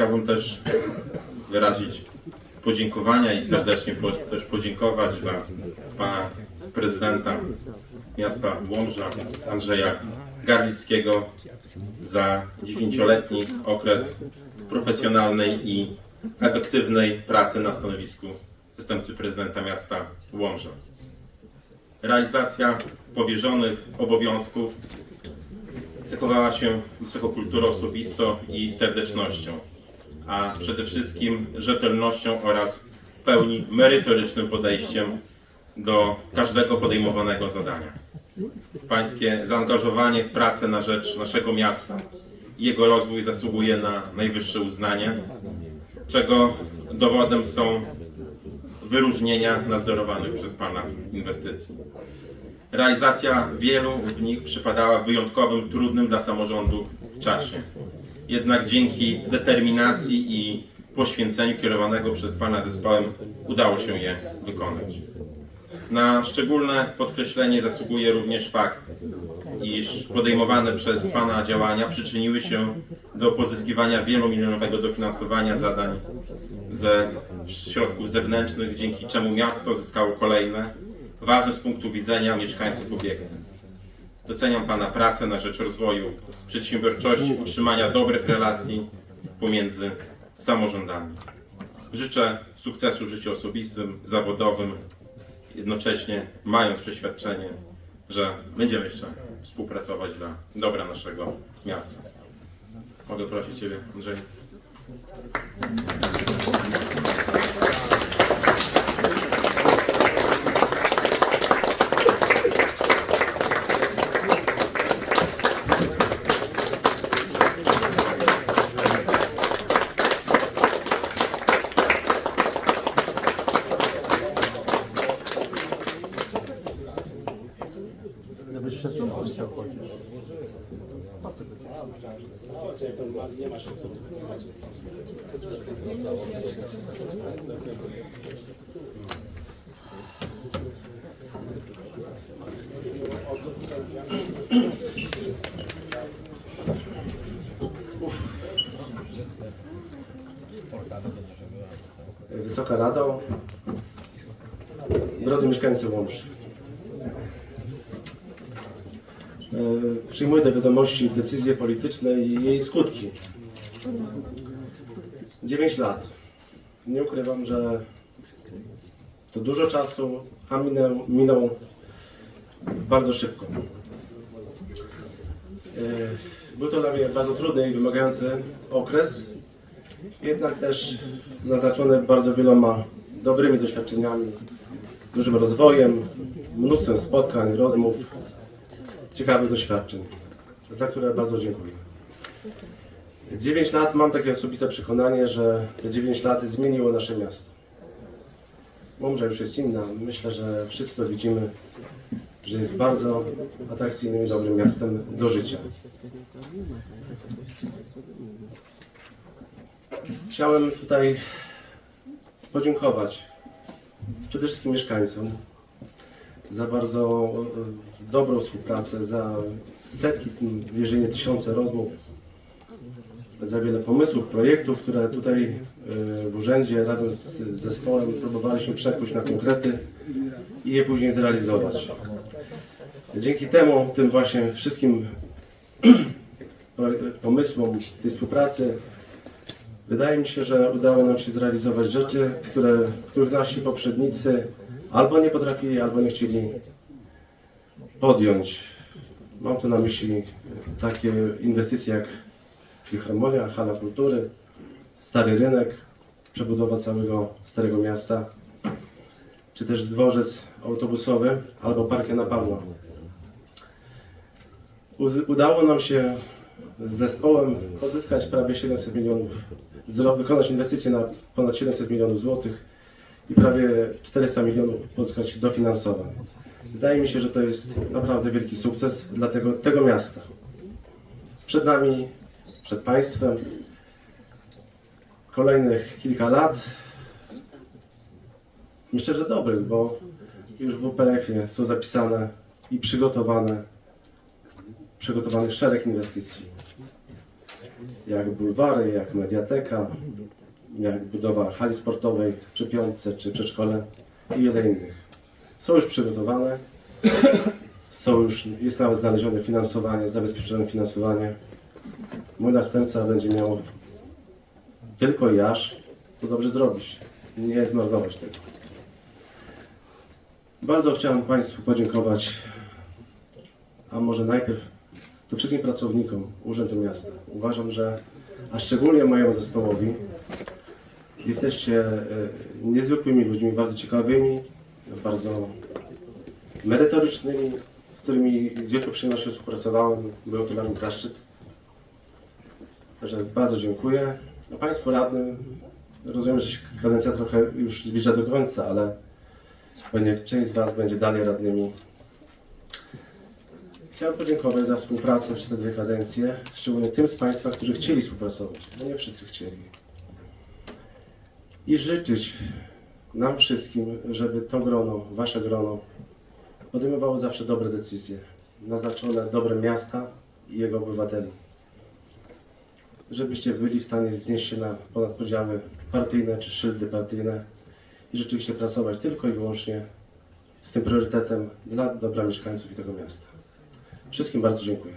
Chciałbym też wyrazić podziękowania i serdecznie po, też podziękować dla pana prezydenta miasta Łomża, Andrzeja Garlickiego za dziewięcioletni okres profesjonalnej i efektywnej pracy na stanowisku zastępcy prezydenta miasta Łomża. Realizacja powierzonych obowiązków cechowała się wysoką kulturą osobistą i serdecznością, a przede wszystkim rzetelnością oraz w pełni merytorycznym podejściem do każdego podejmowanego zadania. Pańskie zaangażowanie w pracę na rzecz naszego miasta i jego rozwój zasługuje na najwyższe uznanie, czego dowodem są wyróżnienia nadzorowanych przez Pana inwestycji. Realizacja wielu z nich przypadała w wyjątkowym, trudnym dla samorządu czasie. Jednak dzięki determinacji i poświęceniu kierowanego przez Pana zespołem udało się je wykonać. Na szczególne podkreślenie zasługuje również fakt, iż podejmowane przez Pana działania przyczyniły się do pozyskiwania wielomilionowego dofinansowania zadań ze środków zewnętrznych, dzięki czemu miasto zyskało kolejne, ważne z punktu widzenia mieszkańców obiekty. Doceniam Pana pracę na rzecz rozwoju przedsiębiorczości, utrzymania dobrych relacji pomiędzy samorządami. Życzę sukcesu w życiu osobistym, zawodowym, jednocześnie mając przeświadczenie, że będziemy jeszcze współpracować dla dobra naszego miasta. Mogę prosić Ciebie, Andrzej? Szacunku chciał chodzić. Wysoka Rado, drodzy mieszkańcy Łomży. E, Przyjmuję do wiadomości decyzje polityczne i jej skutki. 9 lat. Nie ukrywam, że to dużo czasu, a minął, minął bardzo szybko. E, Był to dla mnie bardzo trudny i wymagający okres, jednak też naznaczony bardzo wieloma dobrymi doświadczeniami, dużym rozwojem, mnóstwem spotkań, rozmów, ciekawych doświadczeń, za które bardzo dziękuję. 9 lat mam takie osobiste przekonanie, że te 9 lat zmieniło nasze miasto. Łomża już jest inna. Myślę, że wszyscy to widzimy, że jest bardzo atrakcyjnym i dobrym miastem do życia. Chciałem tutaj podziękować przede wszystkim mieszkańcom za bardzo e, dobrą współpracę, za setki, jeżeli nie tysiące rozmów, za wiele pomysłów, projektów, które tutaj e, w urzędzie razem z zespołem próbowaliśmy przekuć na konkrety i je później zrealizować. Dzięki temu, tym właśnie wszystkim pomysłom, tej współpracy, Wydaje mi się, że udało nam się zrealizować rzeczy, które, których nasi poprzednicy albo nie potrafili, albo nie chcieli podjąć. Mam tu na myśli takie inwestycje jak Filharmonia, Hala Kultury, Stary Rynek, przebudowa całego Starego Miasta, czy też dworzec autobusowy albo Park Jana Pawła. Udało nam się z zespołem pozyskać prawie 700 milionów, wykonać inwestycje na ponad 700 milionów złotych i prawie 400 milionów pozyskać dofinansowań. Wydaje mi się, że to jest naprawdę wielki sukces dla tego, tego miasta. Przed nami, przed Państwem kolejnych kilka lat. Myślę, że dobrych, bo już w UPF-ie są zapisane i przygotowane przygotowanych szereg inwestycji. jak bulwary, jak mediateka, jak budowa hali sportowej przy Piątce czy przedszkole i wiele innych. Są już przygotowane, są już, jest nawet znalezione finansowanie, zabezpieczone finansowanie. Mój następca będzie miał tylko i aż to dobrze zrobić, nie zmarnować tego. Bardzo chciałem Państwu podziękować, a może najpierw to wszystkim pracownikom Urzędu Miasta. Uważam, że, a szczególnie mojemu zespołowi, jesteście e, niezwykłymi ludźmi, bardzo ciekawymi, bardzo merytorycznymi, z którymi z wielką przyjemnością współpracowałem. Był to dla mnie zaszczyt. Także bardzo dziękuję. A Państwu radnym, rozumiem, że się kadencja trochę już zbliża do końca, ale będzie, część z Was będzie dalej radnymi. Chciałem podziękować za współpracę przez te dwie kadencje, szczególnie tym z Państwa, którzy chcieli współpracować, bo nie wszyscy chcieli i życzyć nam wszystkim, żeby to grono, wasze grono podejmowało zawsze dobre decyzje, naznaczone dobrem miasta i jego obywateli. Żebyście byli w stanie znieść się na ponad podziały partyjne czy szyldy partyjne i rzeczywiście pracować tylko i wyłącznie z tym priorytetem dla dobra mieszkańców i tego miasta. Wszystkim bardzo dziękuję.